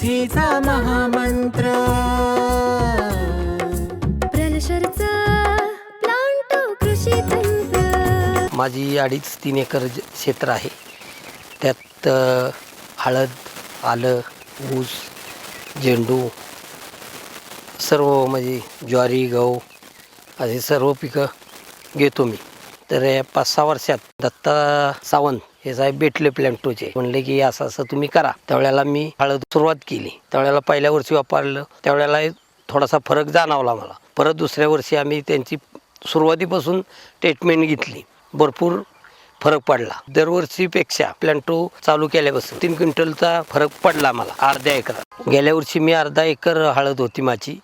समृद्धीचा महामंत्र. प्रलशरचा प्लांटो कृषी तंत्र. माझी अडीच तीन एकर क्षेत्र आहे. त्यात हळद आलं ऊस झेंडू सर्व म्हणजे ज्वारी गहू असे सर्व पिकं घेतो मी. तर या पाच सहा वर्षात दत्ता सावंत हे साहेब भेटले प्लॅन्टोचे. म्हणले की असं असं तुम्ही करा. त्यावेळेला मी हळद सुरुवात केली. त्यावेळेला पहिल्या वर्षी वापरलं. त्यावेळेला थोडासा फरक जाणवला मला. परत दुसऱ्या वर्षी आम्ही त्यांची सुरुवातीपासून ट्रीटमेंट घेतली. भरपूर फरक पडला. दरवर्षीपेक्षा प्लॅन्टो चालू केल्यापासून तीन क्विंटलचा फरक पडला मला. अर्ध्या एकरात. गेल्या वर्षी मी अर्धा एकर हळद होती माझी.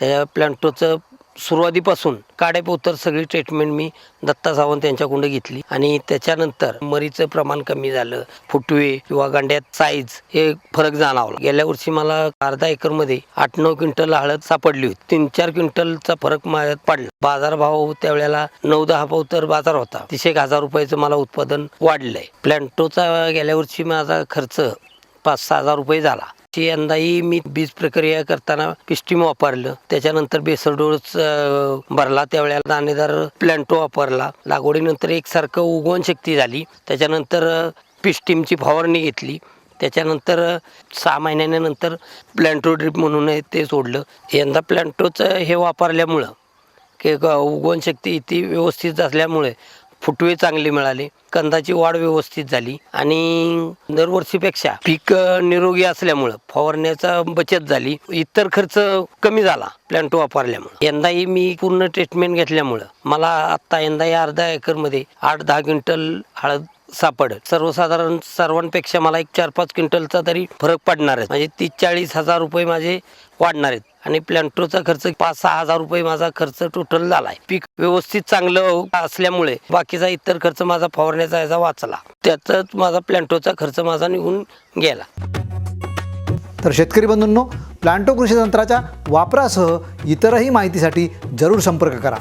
त्या प्लॅन्टोचं सुरुवातीपासून काड्यापोतर सगळी ट्रीटमेंट मी दत्ता सावंत यांच्याकडून घेतली. आणि त्याच्यानंतर मरीचं प्रमाण कमी झालं. फुटवे किंवा गांड्यात साईज हे फरक जाणवला. गेल्या वर्षी मला अर्धा एकरमध्ये आठ नऊ क्विंटल हळद सापडली होती. तीन चार क्विंटलचा फरक माझ्यात पडला. बाजारभाव त्यावेळेला नऊ दहा भाव तर बाजार होता. तीस एक हजार रुपयाचं मला उत्पादन वाढलंय. प्लॅन्टोचा गेल्या वर्षी माझा खर्च पाच सहा हजार रुपये झाला. ते यंदाही मी बीज प्रक्रिया करताना पिस्टीम वापरलं. त्याच्यानंतर बेसल भरला. त्यावेळेला दाणेदार प्लॅन्टो वापरला. लागवडीनंतर एकसारखं उगवण शक्ती झाली. त्याच्यानंतर पिस्टीमची फवारणी घेतली. त्याच्यानंतर सहा महिन्यानंतर प्लॅन्टो ड्रिप म्हणून ते सोडलं. यंदा प्लॅन्टोचं हे वापरल्यामुळं की उगवण शक्ती इथे व्यवस्थित असल्यामुळे फुटवे चांगले मिळाले कंदाची वाढ व्यवस्थित झाली आणि दरवर्षीपेक्षा पीक निरोगी असल्यामुळं फवारण्याचा बचत झाली. इतर खर्च कमी झाला प्लॅन्टो वापरल्यामुळं. यंदाही मी पूर्ण ट्रीटमेंट घेतल्यामुळं मला आत्ता यंदाही अर्धा एकरमध्ये आठ दहा क्विंटल हळद सापड. सर्वसाधारण सर्वांपेक्षा मला एक चार पाच क्विंटलचा तरी फरक पडणार आहे. म्हणजे तीस चाळीस हजार रुपये माझे वाढणार आहेत. आणि प्लॅन्टोचा खर्च पाच सहा हजार रुपये माझा खर्च टोटल झाला आहे. पीक व्यवस्थित चांगलं असल्यामुळे बाकीचा इतर खर्च माझा फवारण्याचा याचा वाचला. त्यातच माझा प्लॅन्टोचा खर्च माझा निघून गेला. तर शेतकरी बंधूंनो प्लांटो कृषी तंत्राच्या वापरासह इतरही माहितीसाठी जरूर संपर्क करा.